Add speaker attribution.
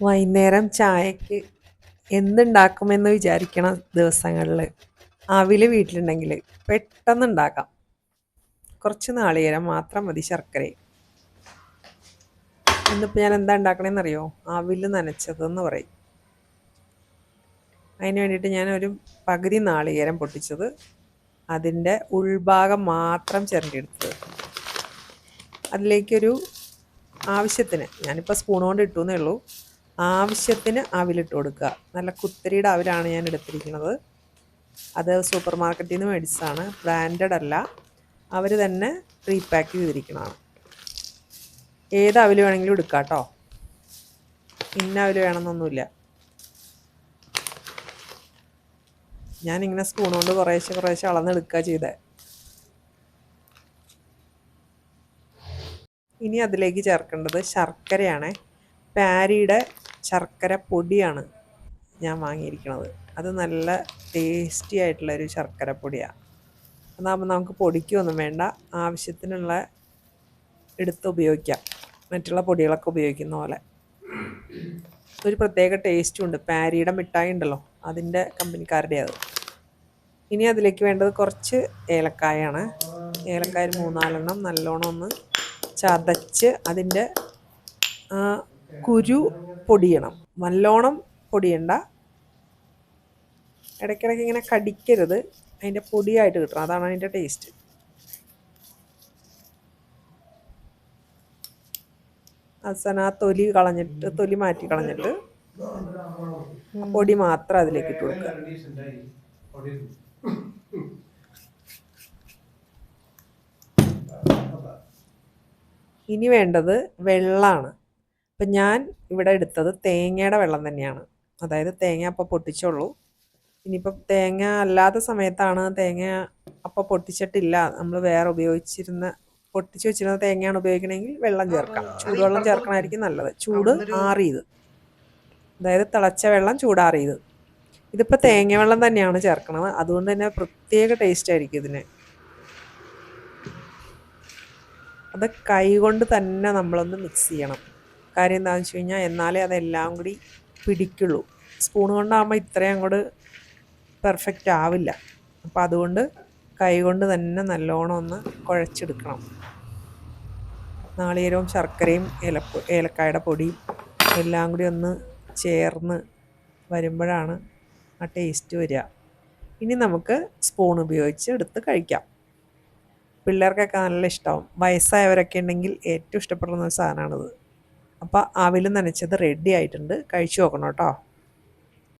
Speaker 1: വൈകുന്നേരം ചായക്ക് എന്തുണ്ടാക്കുമെന്ന് വിചാരിക്കണ ദിവസങ്ങളിൽ അവിൽ വീട്ടിലുണ്ടെങ്കിൽ പെട്ടെന്ന് ഉണ്ടാക്കാം കുറച്ച് നാളികേരം മാത്രം മതി ശർക്കരയും ഇന്നിപ്പോൾ ഞാൻ എന്താ ഉണ്ടാക്കണമെന്ന് അറിയോ അവിൽ നനച്ചതെന്ന് പറയും. അതിന് വേണ്ടിയിട്ട് ഞാൻ ഒരു പകുതി നാളികേരം പൊട്ടിച്ചത് അതിന്റെ ഉൾഭാഗം മാത്രം ചിരണ്ടിയെടുത്തത് അതിലേക്കൊരു ആവശ്യത്തിന് ഞാനിപ്പോൾ സ്പൂൺ കൊണ്ട് ഇട്ടു എന്നേ ഉള്ളൂ. ആവശ്യത്തിന് ആവിലിട്ട് കൊടുക്കുക. നല്ല കുത്തരിയുടെ അവിലാണ് ഞാൻ എടുത്തിരിക്കുന്നത്. അത് സൂപ്പർ മാർക്കറ്റിൽ നിന്ന് മേടിച്ചതാണ്. ബ്രാൻഡഡ് അല്ല. അവർ തന്നെ റീപാക്ക് ചെയ്തിരിക്കണതാണ്. ഏത് അവിൽ വേണമെങ്കിലും എടുക്കാം കേട്ടോ ഇന്ന അവിൽ വേണമെന്നൊന്നുമില്ല. ഞാനിങ്ങനെ സ്പൂൺ കൊണ്ട് കുറേശ്ശെ കുറേശ്ശെ അളന്നെടുക്കുക ചെയ്തേ. ഇനി അതിലേക്ക് ചേർക്കേണ്ടത് ശർക്കരയാണ്. പാരിയുടെ ശർക്കര പൊടിയാണ് ഞാൻ വാങ്ങിയിരിക്കുന്നത് അത് നല്ല ടേസ്റ്റി ആയിട്ടുള്ളൊരു ശർക്കര പൊടിയാണ് അതാകുമ്പോൾ നമുക്ക് പൊടിക്കൊന്നും വേണ്ട. ആവശ്യത്തിനുള്ള എടുത്ത് ഉപയോഗിക്കാം. മറ്റുള്ള പൊടികളൊക്കെ ഉപയോഗിക്കുന്ന പോലെ. ഒരു പ്രത്യേക ടേസ്റ്റും ഉണ്ട്. പാരിയുടെ മിഠായി ഉണ്ടല്ലോ. അതിന്റെ കമ്പനിക്കാരുടെ അത്. ഇനി അതിലേക്ക് വേണ്ടത് കുറച്ച് ഏലക്കായാണ്. ഏലക്കായ മൂന്നാലെണ്ണം നല്ലോണം ഒന്ന് ചതച്ച് അതിന്റെ കുരു പൊടിയണം. നല്ലോണം പൊടിയണ്ട. ഇടയ്ക്കിടയ്ക്ക് ഇങ്ങനെ കടിക്കരുത്. അതിന്റെ പൊടിയായിട്ട് കിട്ടണം. അതാണ് അതിന്റെ ടേസ്റ്റ് അവസാനം ആ തൊലി കളഞ്ഞിട്ട് തൊലി മാറ്റി കളഞ്ഞിട്ട് പൊടി മാത്രം അതിലേക്ക് ഇട്ട് കൊടുക്കുക. ഇനി വേണ്ടത് വെള്ളമാണ് അപ്പം ഞാൻ ഇവിടെ എടുത്തത് തേങ്ങയുടെ വെള്ളം തന്നെയാണ്. അതായത് തേങ്ങ അപ്പം പൊട്ടിച്ചുള്ളൂ ഇനിയിപ്പം തേങ്ങ അല്ലാത്ത സമയത്താണ് തേങ്ങ അപ്പം പൊട്ടിച്ചിട്ടില്ല. നമ്മൾ വേറെ ഉപയോഗിച്ചിരുന്ന പൊട്ടിച്ച് വെച്ചിരുന്ന തേങ്ങയാണ് ഉപയോഗിക്കണമെങ്കിൽ വെള്ളം ചേർക്കാം. ചൂടുവെള്ളം ചേർക്കണമായിരിക്കും നല്ലത്. ചൂട് ആറിയത് അതായത് തിളച്ച വെള്ളം ചൂടാറിയത് ഇതിപ്പോൾ തേങ്ങ വെള്ളം തന്നെയാണ് ചേർക്കണത്. അതുകൊണ്ട് തന്നെ പ്രത്യേക ടേസ്റ്റ് ആയിരിക്കും ഇതിന്. അത് കൈ കൊണ്ട് തന്നെ നമ്മളൊന്ന് മിക്സ് ചെയ്യണം. കാര്യം എന്താണെന്ന് വെച്ച് കഴിഞ്ഞാൽ എന്നാലേ അതെല്ലാം കൂടി പിടിക്കുള്ളൂ. സ്പൂൺ കൊണ്ടാകുമ്പോൾ ഇത്രയും അങ്ങോട്ട് പെർഫെക്റ്റ് ആവില്ല. അപ്പോൾ അതുകൊണ്ട് കൈകൊണ്ട് തന്നെ നല്ലോണം ഒന്ന് കുഴച്ചെടുക്കണം. നാളികേരവും ശർക്കരയും ഏലപ്പ് ഏലക്കായുടെ പൊടിയും എല്ലാം കൂടി ഒന്ന് ചേർന്ന് വരുമ്പോഴാണ് ആ ടേസ്റ്റ് വരിക. ഇനി നമുക്ക് സ്പൂൺ ഉപയോഗിച്ച് എടുത്ത് കഴിക്കാം. പിള്ളേർക്കൊക്കെ നല്ല ഇഷ്ടമാവും വയസ്സായവരൊക്കെ ഉണ്ടെങ്കിൽ ഏറ്റവും ഇഷ്ടപ്പെടുന്ന ഒരു സാധനമാണിത്. അപ്പോൾ അവിൽ നനച്ചത് റെഡി ആയിട്ടുണ്ട്. കഴിച്ചു നോക്കണം കേട്ടോ.